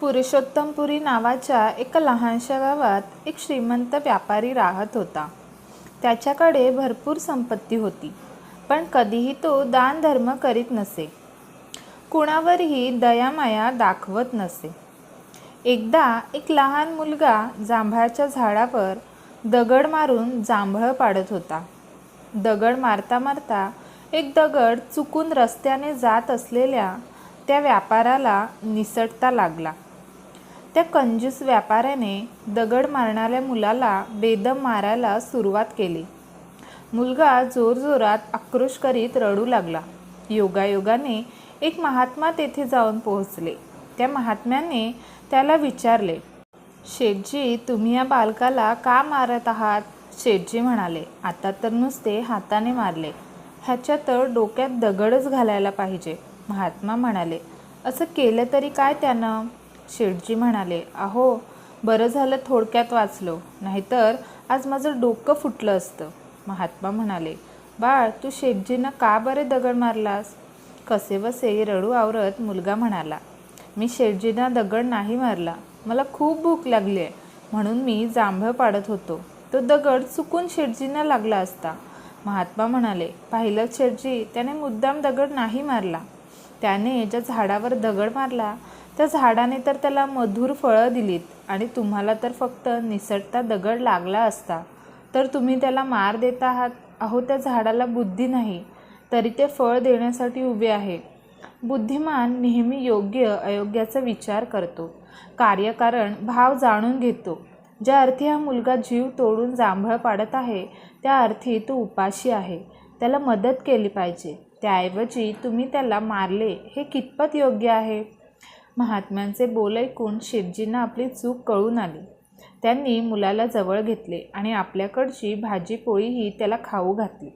पुरुषोत्तमपुरी नावाच्या एका लहानशा गावात एक श्रीमंत व्यापारी राहत होता. त्याच्याकडे भरपूर संपत्ती होती पण कधीही तो दानधर्म करीत नसे. कुणावरही दयामाया दाखवत नसे. एकदा एक लहान मुलगा जांभळाच्या झाडावर दगड मारून जांभळं पाडत होता. दगड मारता मारता एक दगड चुकून रस्त्याने जात असलेल्या त्या व्यापाराला निसटता लागला. त्या कंजूस व्यापाऱ्याने दगड मारणाऱ्या मुलाला बेदम मारायला सुरुवात केली. मुलगा जोरजोरात आक्रोश करीत रडू लागला. योगायोगाने एक महात्मा तेथे जाऊन पोहोचले. त्या महात्म्याने त्याला विचारले शेठजी तुम्ही या बालकाला का मारत आहात? शेठजी म्हणाले आता तर नुसते हाताने मारले. ह्याच्या तर डोक्यात दगडच घालायला पाहिजे. महात्मा म्हणाले असं केलं तरी काय त्यानं? शेटजी म्हणाले अहो बरं झालं थोडक्यात वाचलो. नाहीतर आज माझं डोकं फुटलं असतं. महात्मा म्हणाले बाळ तू शेटजींना का बरे दगड मारलास? कसे बसे रडू आवरत मुलगा म्हणाला मी शेटजींना दगड नाही मारला. मला खूप भूक लागली आहे. म्हणून मी जांभळ पाडत होतो. तो दगड चुकून शेटजींना लागला असता. महात्मा म्हणाले पाहिलं शेटजी त्याने मुद्दाम दगड नाही मारला. त्याने ज्या झाडावर दगड मारला त्या झाडाने तर त्याला मधुर फळं दिलीत आणि तुम्हाला तर फक्त निसटता दगड लागला असता. तर तुम्ही त्याला मार देत आहात. अहो त्या झाडाला बुद्धी नाही. तरी ते फळ देण्यासाठी उभे आहे. बुद्धिमान नेहमी योग्य अयोग्याचा विचार करतो. कार्यकारण भाव जाणून घेतो. ज्या अर्थी हा मुलगा जीव तोडून जांभळ पाडत आहे त्या अर्थी तो उपाशी आहे. त्याला मदत केली पाहिजे. त्याऐवजी तुम्ही त्याला मारले हे कितपत योग्य आहे? महात्म्यांचे बोल ऐकून शिवजींना आपली चूक कळून आली. त्यांनी मुलाला जवळ घेतले आणि आपल्याकडची भाजी पोळीही त्याला खाऊ घातली.